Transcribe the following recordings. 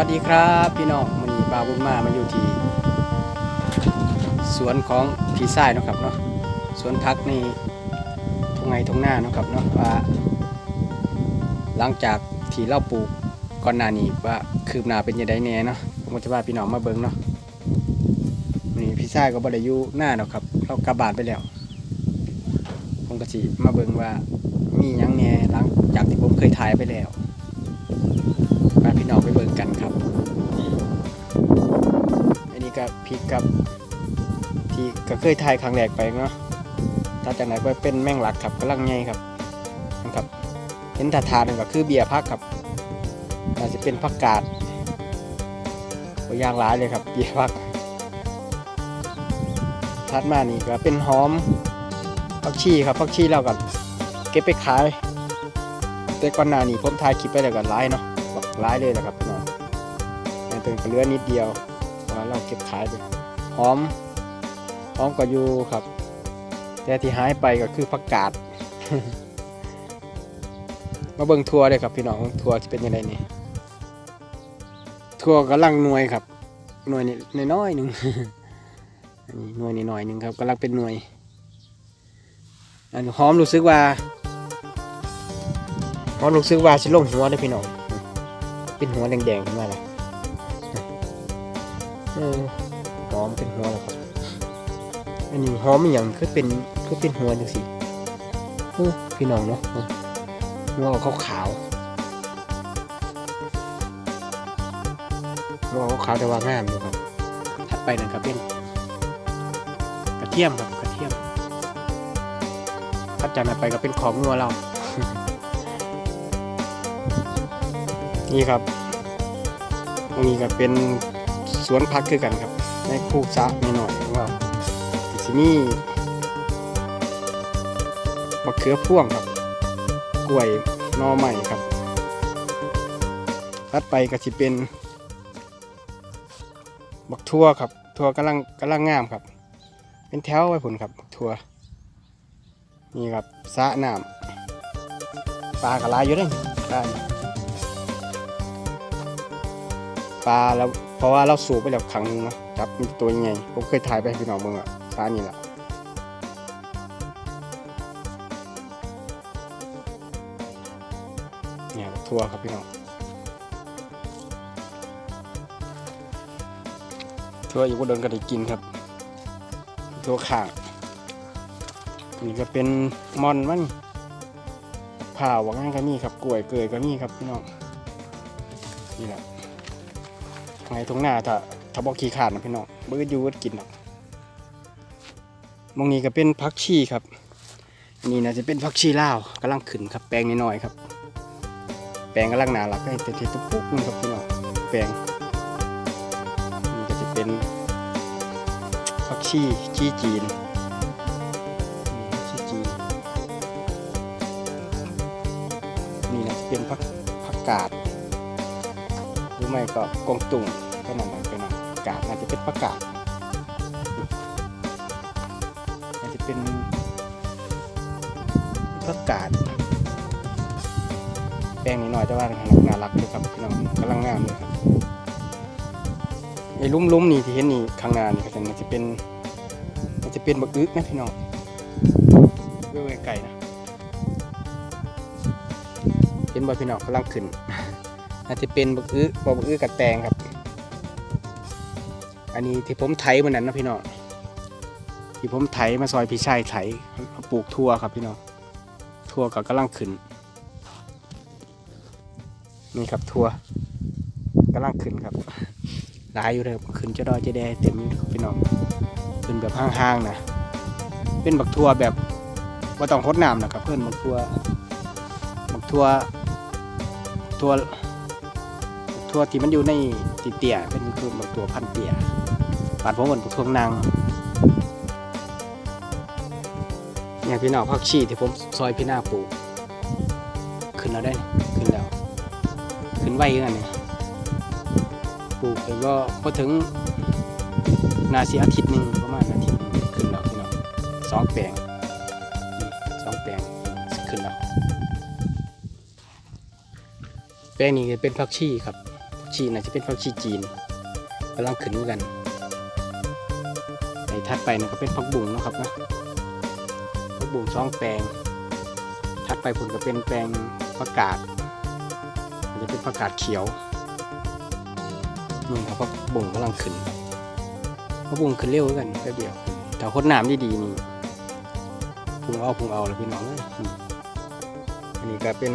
วัสดีครับพี่น้องมันนี้บาบุญมามาอยู่ที่สวนของพี่ชายนะครับเนาะสวนพักนี่ทงไงทงหน้านะครับเนาะว่า หลังจากที่เราปลูกก่อนหน้านี้ว่าคืบหน้าเป็นยังไงแน่เนาะผมก็จะว่าพี่น้องมาเบิ่งเนาะนี่พี่ชายก็บ่ได้อยู่หน้าเนาะครับเรากลับานไปแล้วผมก็สิมาเบิ่งว่ามียังแหน่หลังจากที่ผมเคยถ่ายไปแล้ว อันนี้ก็พริกกับ ที่ก็เคยถ่ายครั้งแรกไปเนาะถ้าจากไหนก็เป็นแมงหลักครับกำลังใหญ่ครับนะครับเห็นถาทานหนึ่งก็คือเบียร์พักครับอาจจะเป็นผักกาดตัวยางร้ายเลยครับ เบียร์พักถัดมานี่ก็เป็นหอมผักชีครับผักชีเราก็เก็บไปขาย แต่ก่อนหน้านี้ผมถ่ายคลิปไปแล้วก็ร้ายเนาะร้ายเลยแหละครับพี่น้องแต่เป็นเลือนิดเดียว ว่าเราเก็บขายไปหอมหอมก็อยู่ครับ แต่ที่หายไปก็คือผักกาดมาเบิ่งทัวร์เลยครับพี่น้องทัวร์ที่เป็นยังไงนี่ทัวร์กำลังหน่วยครับหน่วยนี่น้อยหนึ่งอันนี้หน่วยนี่หน่อยหนึ่งครับกำลังเป็นหน่วยอันหอมรู้สึกว่าหอมรู้สึกว่าสิลงหัวเลยพี่น้องเป็นหัวแดงๆขึ้นมาแล้ว เออหอมเป็นหัวแล้วครับอันนี้หอมอหย่างคือเป็นคือเป็นหัวจังสิเออพี่น้องเนาะงอเขาขาวงอเขาขาวแต่ว่างามอยู่ครับถัดไปนั่นครับเป็นกระเทียมครับกระเทียมถัดจากนั้นไปก็เป็นของงัวเรานี่ครับตรงนี้ก็เป็น สวนพักคือกันครับ ในคูกซะนิดหน่อยของเราที่นี่มะเขือพ่วงครับ กล้วยนอใหม่ครับถัดไปก็จะเป็น บักทั่วครับ ทั่วกำลังกำลังงามครับ เป็นแถวไว้ผลครับ บักทั่วนี่ครับสะน้ำปลากระลายอยู่ได้ปลาปลาแล้ว เพราะว่าเราสูบไปแล้วครั้งนึงนะครับมีตัวใหญ่ผมเคยถ่ายไปให้พี่น้องเบิ่งอะสระนี่แหละเนี่ยทัวร์ครับพี่น้องทัวร์อยู่ก็เดินก็ได้กินครับทัวร์ข่างนี่ก็เป็นมอนมันผ่าวังงั้นก็มีครับกล้วยเกยก็มีครับพี่น้องนี่แหละ ไงตรงหน้าถ้าถ้าบอกขี้ขาดนะพี่น้องเบื่ออยู่ก็กินหรอกมองนี้ก็เป็นพักชีครับนี่นะจะเป็นพักชีลาวกำลังขึ้นครับแปลงน้อยๆครับ แปลงกำลังหนาหลักให้เต็มตุ๊ปุ๊กนึงครับพี่น้องแปลงนี่ก็จะเป็นผักชีชีจีนชีจีนนี่นะจะเป็นผักผักกาด หรือไม่ก็กงตุ่งก็นั่นแหละเป็นกาดน่าจะเป็นผักกาดน่าจะเป็นผักกาดแป้งนิดหน่อยแต่ว่าน่ารักเลยครับพี่น้องกำลังงามเลยครับไอ้ลุ่มๆนี่ที่เห็นนี่ข้างหน้านี่ก็จะมันจะเป็นมันจะเป็นบักอึกนะพี่น้องเว้ยไก่นะเห็นบ่พี่น้องกำลังขึ้น อาจจะเป็นบักอึบ่บักอึกับแตงครับ อันนี้ที่ผมไถมันนั้นนะพี่น้องที่ผมไถมาซอยพี่ชายไถเขาปลูกทั่วครับพี่น้องทั่วก็กำลังขึ้นนี่ครับทั่วร์กำลังขึ้นครับหลายอยู่เลยขึ้นจะดอยจะแดเต็มพี่น้องขึ้นแบบห้างๆนะเป็นบักทั่วแบบว่าต้องพดน้ำนะครับเพื่อนบักทั่วบักทั่วทั่ว ทัวที่มันอยู่ในติเตียเป็นคือบักทัวพันเตียบาดผมเหมือนบักทัวร์นางเนี่ยพี่น้องพักชีที่ผมซอยพี่หน้าปลูกขึ้นแล้วได้ขึ้นแล้ว ขึ้นไวกันเนี่ยปลูกแล้วก็พอถึงนาสีอาทิตย์หนึ่งประมาณอาทิตย์หนึ่งขึ้นแล้วพี่น้องสองแปลงสองแปลงขึ้นแล้วแปลงนี้เป็นผักชีครับ ชีน่าจะเป็นผักชีจีนกำลังขึ้นกันไอ้ถัดไปนะก็เป็นผักบุ้งนะครับนะผักบุ้งสองแปลงถัดไปผลก็เป็นแปลงผักกาดมันจะเป็นผักกาดเขียวนี่ครับผักบุ้งกำลังขึ้นผักบุ้งขึ้นเร็วกันแป๊บเดียวแต่คนน้ำดีๆนี่พุงเอาพุงเอาเลยพี่น้องเลยอันนี้ก็เป็น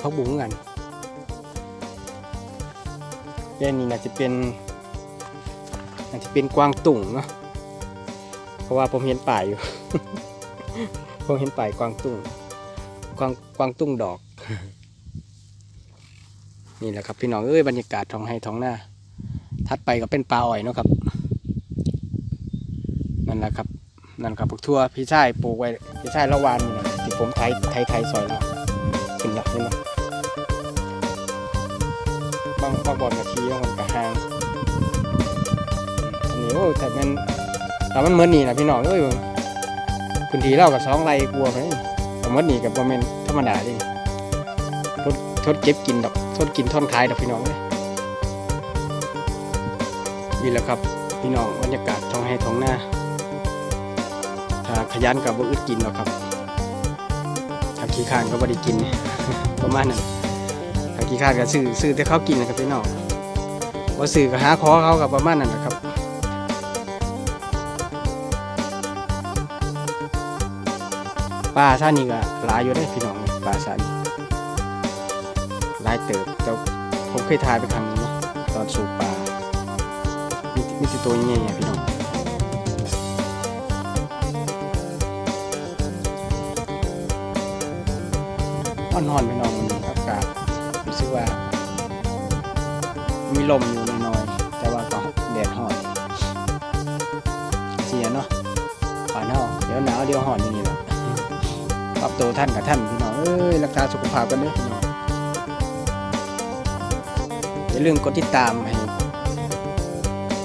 ผักบุ้งเหมือนกัน แค่นี้น่าจะเป็นน่าจะเป็นกวางตุ่งเนาะเพราะว่าผมเห็นป่ายอยู่ ผมเห็นป่ายกวางตุ้งกวางกวางตุ้งดอก นี่แหละครับพี่น้องเอ้ยบรรยากาศท้องไห้ท้องหน้าถัดไปก็เป็นปลาอ่อยเนาะครับ นั่นแหละครับนั่นครับพวกทั่วพี่ชายปลูกไว้พี่ชายละวานนี่นะที่ผมไทยไทยไทยซอยเรา บางบาบอนกะทีบางบอนกะหางอันนี้โอ้แต่มันแต่มันเหมือนนี่นะพี่น้องเอ้ยพื้นที่เรากับสองไรกลัวไปสมมตินี่กับโมเมนธรรมดาดิทดทดเก็บกินดอกทดกินท่อนขายดอกพี่น้องเลยนี่แหละครับพี่น้องบรรยากาศท้องให้ท้องหน้าถ้าขยันกับว่าอึดกินหรอกครับถ้าขี้ข้านก็บ่ได้กินประมาณนั้น ถ้าขี้ข้านก็ซื้อซื้อแต่เขากินนะครับพี่น้องว่าซื้อก็หาขอเขากับประมาณนั้นนะครับปลาท่านี่ก็หลายอยู่ได้พี่น้องปลาท่านี่หลายเติบแต่ผมเคยทายไปครั้งนึงตอนสูบปลามีมีต่ตัวใหญ่ๆพี่น้องอ่อนๆพี่น้องมัน ลมอยู่น้อยแต่ว่าก็แดดฮ้อนเสียเนาะป่านเนาเดี๋ยวหนาวเดี๋ยวฮ้อนอย่างนี้แหละปรับตัวท่านกับท่านพี่น้องเอ้ยรักษาสุขภาพกันเด้อพี่น้องอย่าลืมกดติดตามให้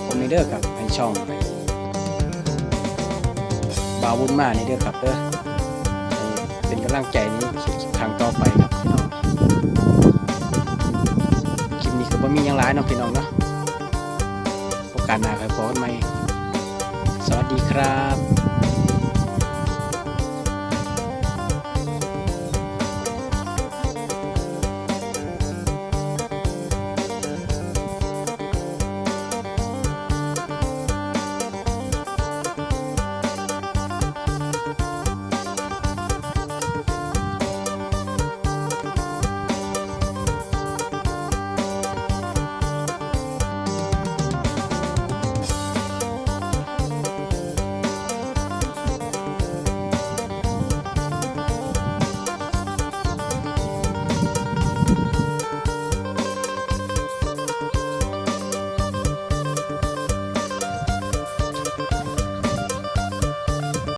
ผมในเด้อครับให้ช่องให้บาวบุญมาในเด้อครับเด้อเป็นกำลังใจนี้ครั้งต่อไป บพี่น้อย่างหลายเนาะพี่น้องเนาะโอกาสหน้าครับพบกันใหม่สวัสดีครับ